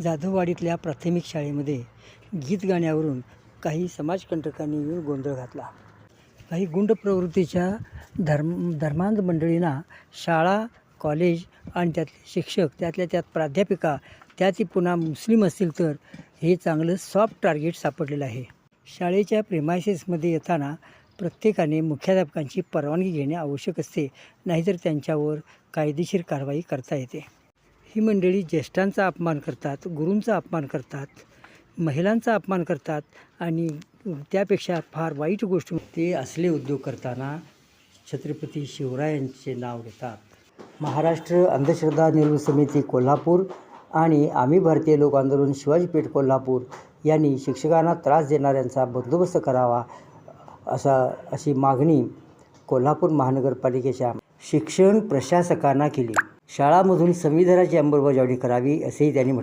जाधववाडीतल्या प्राथमिक शाळेमध्ये गीत गाण्यावरून काही समाजकंटकांनी येऊन गोंधळ घातला. काही गुंड प्रवृत्तीच्या धर्म धर्मांध मंडळींना शाळा कॉलेज आणि त्यातले शिक्षक त्यातल्या त्यात प्राध्यापिका त्यात पुन्हा मुस्लिम असतील तर हे चांगलं सॉफ्ट टार्गेट सापडलेलं आहे. शाळेच्या प्रेमायसेसमध्ये येताना प्रत्येकाने मुख्याध्यापकांची परवानगी घेणे आवश्यक असते नाहीतर त्यांच्यावर कायदेशीर कारवाई करता येते. ही मंडळी ज्येष्ठांचा अपमान करतात गुरूंचा अपमान करतात महिलांचा अपमान करतात आणि त्यापेक्षा फार वाईट गोष्ट म्हणजे ते असले उद्योग करताना छत्रपती शिवरायांचे नाव घेतात. महाराष्ट्र अंधश्रद्धा निर्मूल समिती कोल्हापूर आणि आम्ही भारतीय लोक आंदोलन शिवाजीपेठ कोल्हापूर यांनी शिक्षकांना त्रास देणाऱ्यांचा बंदोबस्त करावा असा अशी मागणी कोल्हापूर महानगरपालिकेच्या शिक्षण प्रशासकांना केली. शाळामधून संविधानाची अंमलबजावणी करावी असेही त्यांनी म्हटलं.